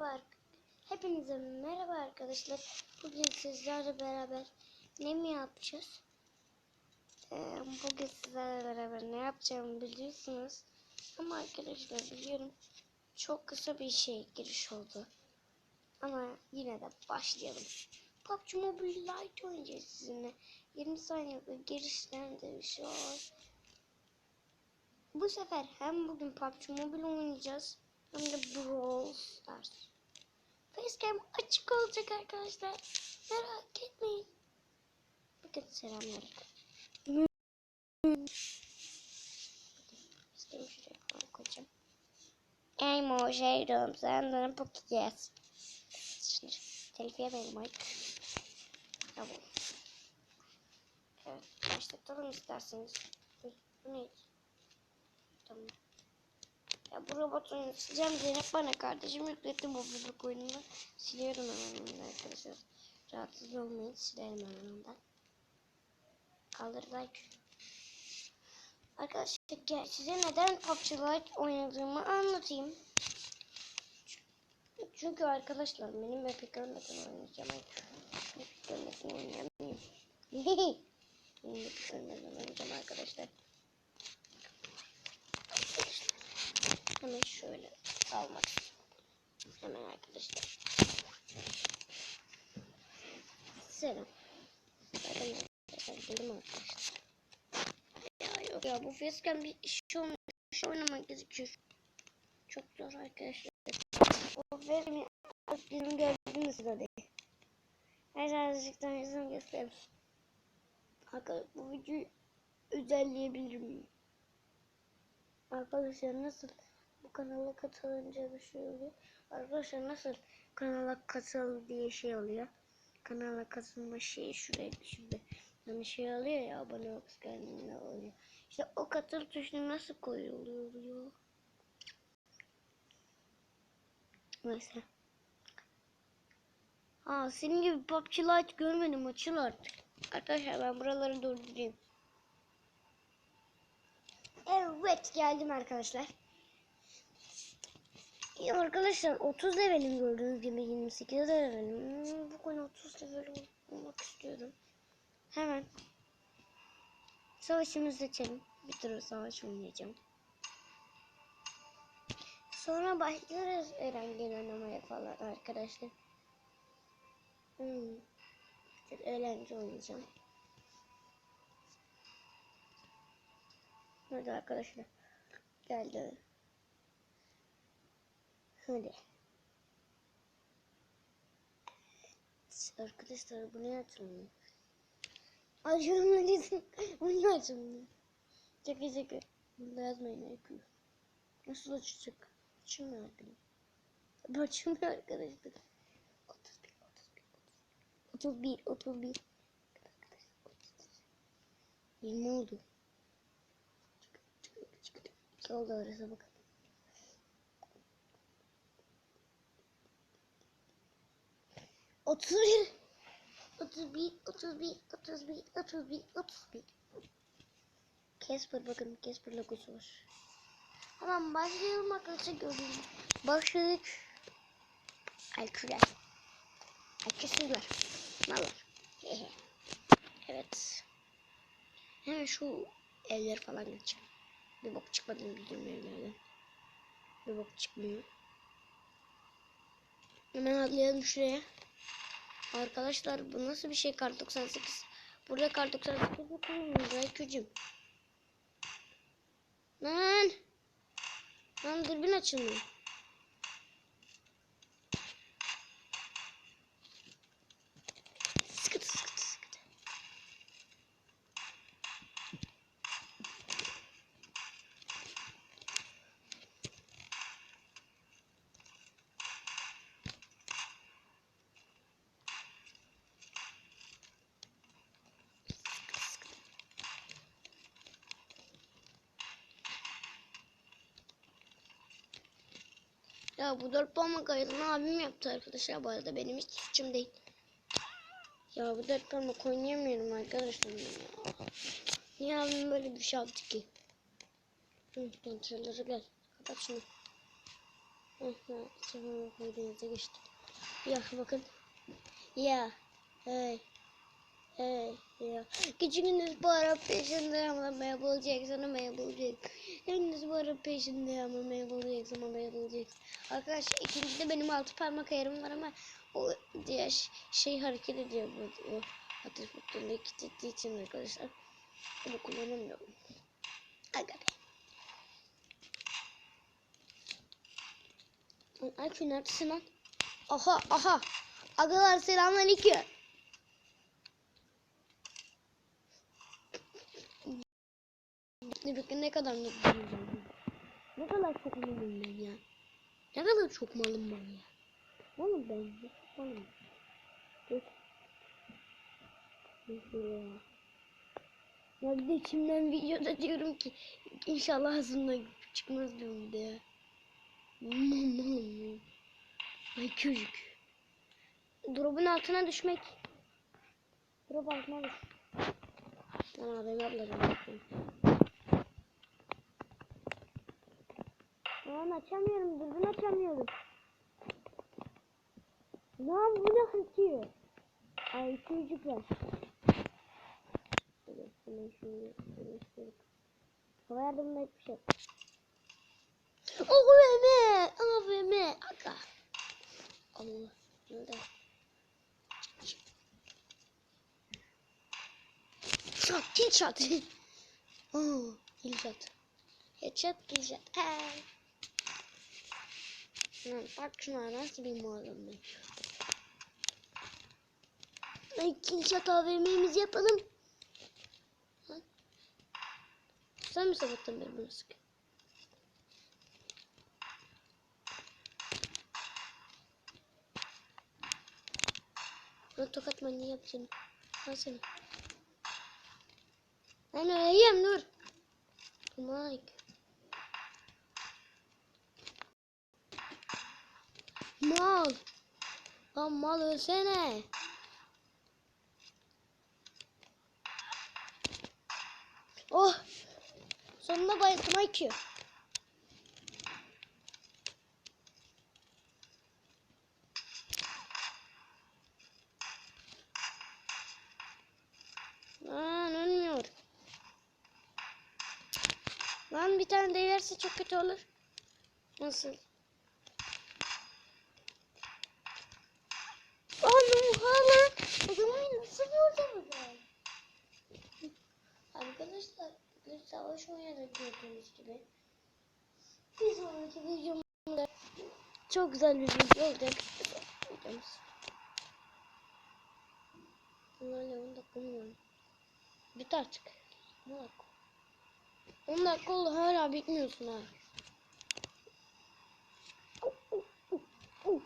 merhaba. Hepinize merhaba arkadaşlar. Bugün sizlerle beraber ne mi yapacağız? Ee, bugün sizlerle beraber ne yapacağımı biliyorsunuz. Ama arkadaşlar biliyorum çok kısa bir şey giriş oldu. Ama yine de başlayalım. PUBG Mobile Lite oynayacağız sizinle. 20 saniyelik girişten de bir şey var. Bu sefer hem bugün PUBG Mobile oynayacağız hem de Brawl Stars. Facecam açık olacak arkadaşlar. Merak etmeyin. Bakın selamlar. Facecam'ı şuraya falan koyacağım. Emoji'ydim. Senden Pokédex. Şimdi telifiye benim ay. Tamam. Evet. Başlatalım isterseniz. Bu neydi? Tamam. Ya bu robotu sileceğim diyerek bana kardeşim yükletti bu bebek oyununu. Siliyorum hemen arkadaşlar. Rahatsız olmayın silerim hemen ondan. Kaldır like. Arkadaşlar gel size neden PUBG Lite oynadığımı anlatayım. Çünkü arkadaşlar benim Epic ölmeden oynayacağım. Ay, Epic ölmeden oynayamayayım. benim Epic ölmeden oynayacağım arkadaşlar. Hemen şöyle almak Hemen arkadaşlar. Selam. Bakın arkadaşlar. Ya yok ya bu facecam bir iş olmuş. Şu oynamak gerekiyor. Çok zor arkadaşlar. O facecam'i yüzüm gördünüz de. Her azıcıktan yüzüm göstereyim. Arkadaşlar bu videoyu özelleyebilir miyim? Arkadaşlar nasıl bu kanala katılınca bir şey oluyor. Arkadaşlar nasıl kanala katıl diye şey oluyor. Kanala katılma şeyi şuraya şimdi. Hani şey oluyor ya abone ol kendine oluyor. İşte o katıl tuşuna nasıl koyuluyor? Neyse. Aa senin gibi PUBG Lite görmedim açıl artık. Arkadaşlar ben buraları durdurayım. Evet geldim arkadaşlar. Ya arkadaşlar 30 levelim gördüğünüz gibi 28 levelim. Hmm, Bugün 30 level olmak istiyorum. Hemen savaşımızı açalım. Bir tur savaş oynayacağım. Sonra başlarız Erengin oynamaya falan arkadaşlar. Hmm. Bir eğlence oynayacağım. Hadi arkadaşlar. Geldi. Şöyle. Evet, arkadaşlar bu ne açılmıyor? Açılmalısın. bu ne açılmıyor? Çeke çeke. Burada yazmayın IQ. Nasıl açacak? Açılmıyor arkadaşlar. Açılmıyor arkadaşlar. 31 31 20 oldu. Çık, çık, çık, çık. oldu arası bakın. 31 31 31 31 31 31 Casper bakın Casper logosu var. Hemen başlayalım arkadaşlar görelim. Başladık. Alküler. Alküsüler. Mallar. evet. Hemen şu eller falan geçeceğim. Bir bok çıkmadı bizim evlerden. Bir bok çıkmıyor. Hemen atlayalım şuraya. Arkadaşlar bu nasıl bir şey kar 98? Burada kar 98 yok mu? Raykücüm. Lan. Lan dürbün açılmıyor. Ya bu dört parmak ayarını abim yaptı arkadaşlar. Bu arada benim hiç suçum değil. Ya bu dört parmak oynayamıyorum arkadaşlar. Niye abim böyle bir şey yaptı ki? Hı, kontrolleri gel. Kapat şunu. Aha, çabuk koyduğunuza geçtim. Ya bakın. Ya. Hey. Hey. Ya. Küçüğünüz bu ara peşinde ama Mabel Jackson'ı Mabel Jackson. Henüz bu ara peşinde ama Mabel Jackson Mabel Jackson. Arkadaşlar ikincide benim altı parmak ayarım var ama o diğer şey hareket ediyor. O ateş butonu kilitli için arkadaşlar. Bunu kullanamıyorum. Aga be. Alfi neredesin lan? Aha aha. Agalar selamünaleyküm. Ne bakın ne kadar mutluyum ben. Ne kadar çok malım ben ya. Ne kadar çok malım ben ya. Oğlum ben malım. Dur. Ya. Bir de içimden videoda diyorum ki inşallah ağzımdan çıkmaz diyorum de ya. Malım malım. Ay çocuk. Drop'un altına düşmek. Drop altına düş. Ana ben abladım. Lan açamıyorum. Dürbün açamıyorum. Lan bu ne hırtıyor? Ay çocuklar. Hemen şunu göstereyim. Hava yardımına hiçbir şey. AVM! AVM! Aga. Allah. Nerede? Shot, kill shot. oh, kill shot. Headshot, kill shot. Hey. Bak şuna nasıl bir malum ben. Ay shot AVM'mizi yapalım. Sen mi sabottun beni bunu sık? Lan tokat manyağı yapacağım. Al seni. Ben öleyim dur. Mike. Mal. Lan mal ölsene. Oh. Sonunda bayıldım IQ. Lan ölmüyor. Lan bir tane değerse çok kötü olur. Nasıl? Oğlum hala. O zaman nasıl vurdu bu ben? Arkadaşlar savaş oynadık gördüğünüz gibi. Bir sonraki videomda çok güzel bir video olacak. Videomuz. Bunlarla 10 dakika var? Bit artık. 10 dakika. 10 dakika oldu hala bitmiyorsun ha.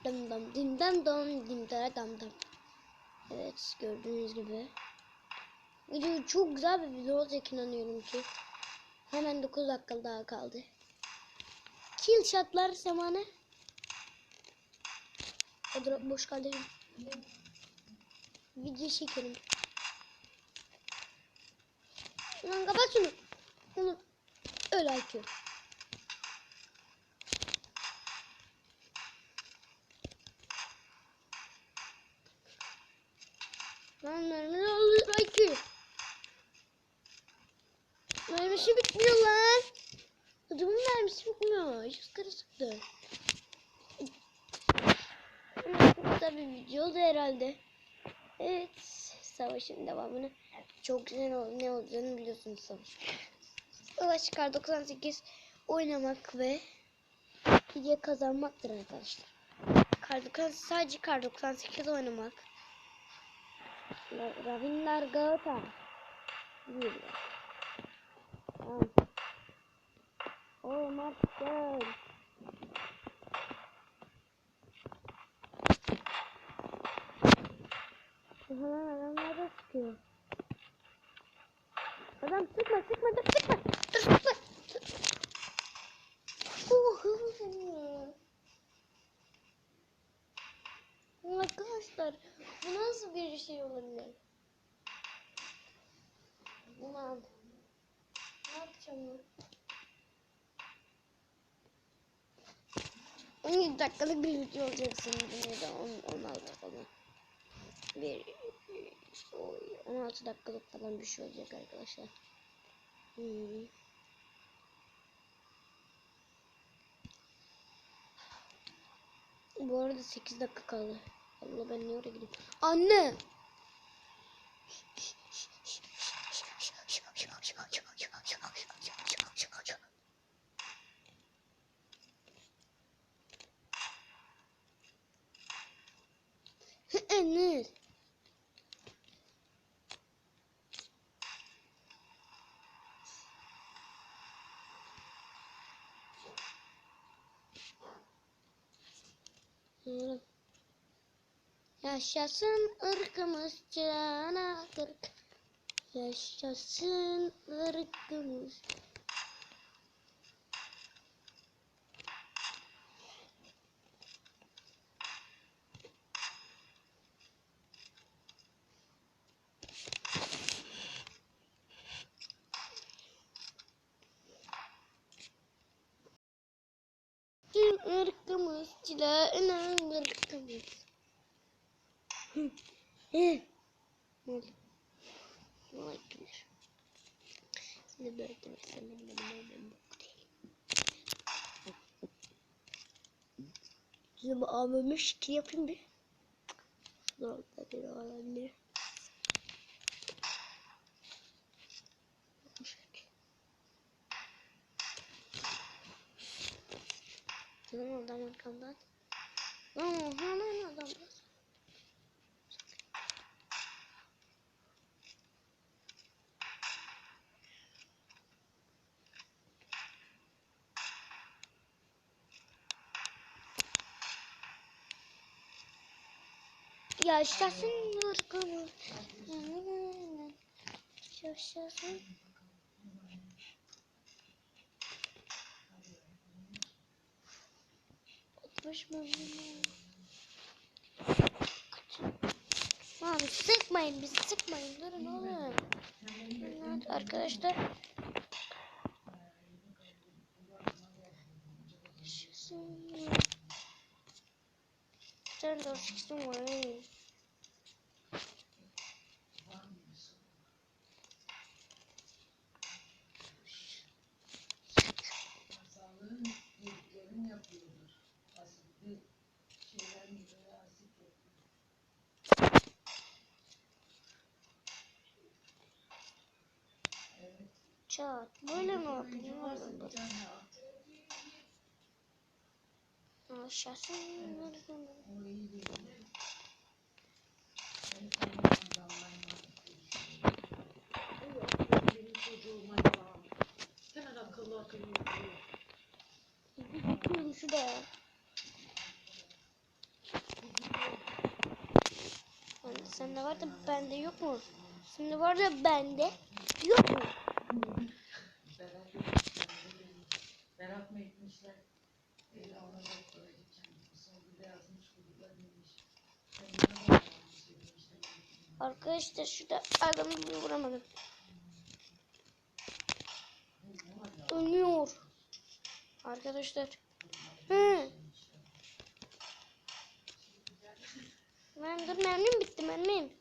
Dam dam dim dam dam dim dara dam dam. Evet gördüğünüz gibi. Video çok güzel bir video olacak inanıyorum ki. Hemen 9 dakika daha kaldı. Kill shotlar zamanı. O drop boş kardeşim. Video çekelim. Lan kapat şunu. Oğlum. Öyle IQ. Lan mermi ne oluyor IQ? Mermisi bitmiyor lan. Adamın mermisi bitmiyor. Yüz kere sıktı. Da bir video oldu herhalde. Evet. Savaşın devamını çok güzel ol- ne olacağını biliyorsunuz savaş. Savaş kar 98 oynamak ve video kazanmaktır arkadaşlar. Kar 98 sadece kar 98 oynamak. Ravinlar Gauta. Bir. Tamam. Oh my god. Hemen adamlar da sıkıyor. Adam sıkma sıkma dur sıkma. Dur sıkma. Oh hızlı. Arkadaşlar bu nasıl bir şey olabilir? Ulan. Ben? 17 dakikalık bir video olacak sanırım ya da 10, 16 falan. Bir oy, 16 dakikalık falan bir şey olacak arkadaşlar. Hmm. Bu arada 8 dakika kaldı. Allah ben niye oraya gideyim? Anne! Anne! Yaşasın ırkımız cana kırk. Yaşasın ırkımız. Hı. Ne oldu? Vay bilir. Seni böyle demek sen benim benim benim bok değil. Şimdi abime şekil yapayım bir. Ne oldu bir olabilir. Lan adam arkamdan. Lan hemen adam. Yaşasın ırkımız. Yaşasın. Mı? Abi sıkmayın bizi sıkmayın durun oğlum. Arkadaşlar. Sen de çıksın var. Sağlığın yediklerini yapıyordur. Asitli şeyler mi böyle asit yapıyor. Evet. Çat. Böyle mi yapayım? Böyle çocuğuma ya. Hemen akıllı. Yani sende var da bende yok mu? Şimdi var da bende yok mu? Arkadaşlar şurada adamı bir vuramadım. Ölüyor. Arkadaşlar. Hı. Ben dur mermim bitti mermim.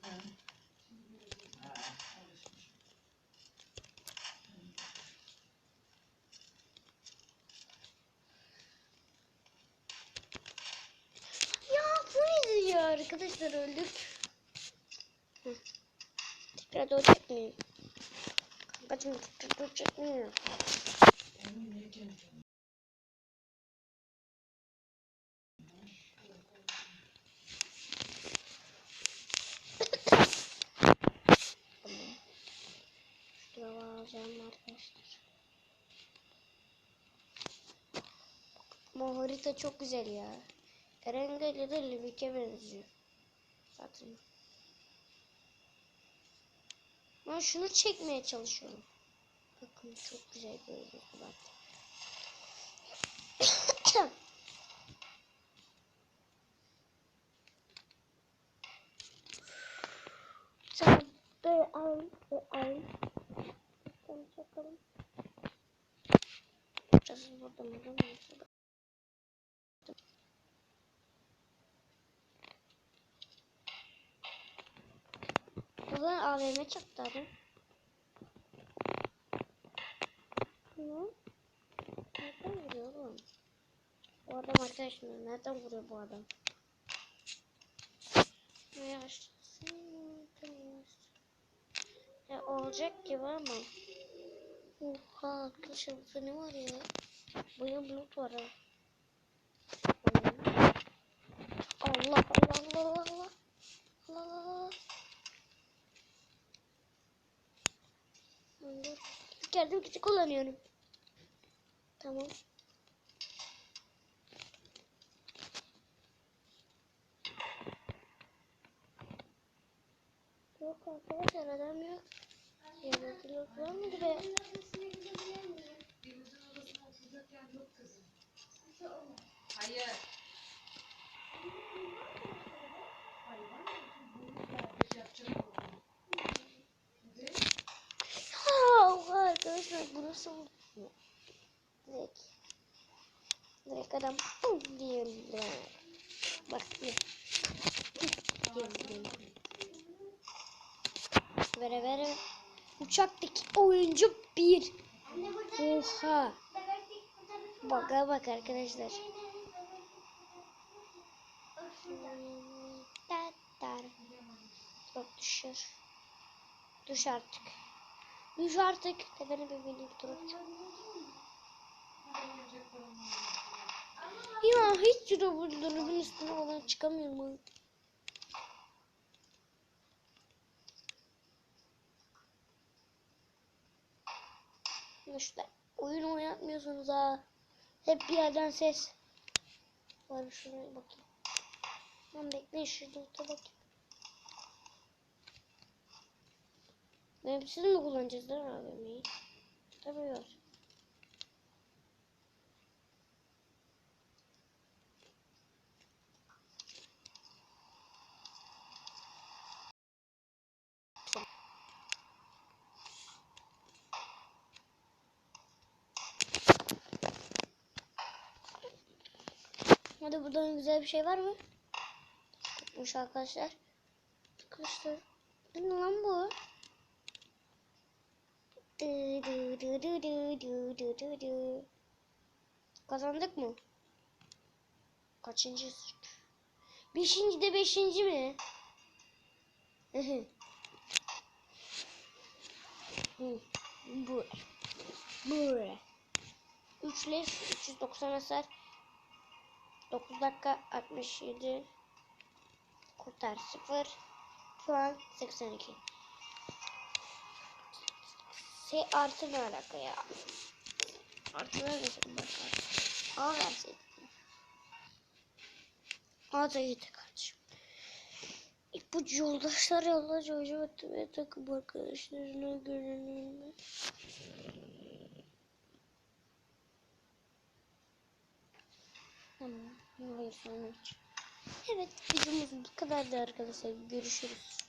Ya bu neydi ya arkadaşlar öldük. Hı. Tekrar doğru çekmeyeyim. Kankacım tekrar doğru çekmeyeyim. Ama harita çok güzel ya. Erengel ya da Livik'e benziyor. Zaten. Ben şunu çekmeye çalışıyorum. Bakın çok güzel görünüyor bak. Sen böyle al, böyle al. Tamam çakalım. Biraz burada? Oradan AVM çıktı adam. Ne? Nereden vuruyor oğlum? Bu adam arkadaşlar nereden vuruyor bu adam? Ne yaşasın? Ya olacak gibi ama. Oha arkadaşlar burada ne var ya? Baya bulut var ha. Allah Allah Allah Allah Allah. Allah Allah. Kendim küçük kullanıyorum. Tamam. Yok arkadaşlar adam yok. Yanıtı yok var mı be? Hayır. Arkadaşlar burası mı? Direkt. Direkt adam pum diye. Bak bir. Vere vere. Uçaktaki oyuncu bir. Oha. Baka bak arkadaşlar. Çok düşür. Düş artık. Düş artık. Tepene bir binip durup. Ya hiç robotların üstüne olan çıkamıyorum. İşte oyun oynatmıyorsunuz ha. Hep bir yerden ses. Var şuraya bakayım. Ben bekleyin şurada bakayım. Hepsini mi kullanacağız mi AVM'yi? Tabii var. Hadi burada güzel bir şey var mı? Çıkmış arkadaşlar. Arkadaşlar. Ne lan bu? Du du du du du du du du du. Kazandık mı? Kaçıncı? Beşinci de beşinci mi? Hı. Bu. Bu. Üçleş 390 hasar. 9 dakika 67 kurtar 0 puan 82 şey artı ne alaka ya artı vermesin bak artı A versin A da de kardeşim İpucu yoldaşlar yoldaş hocam ve takım arkadaşlarına görünümü Tamam. Hayır sonra hiç. Evet videomuz bu kadardı arkadaşlar. Görüşürüz.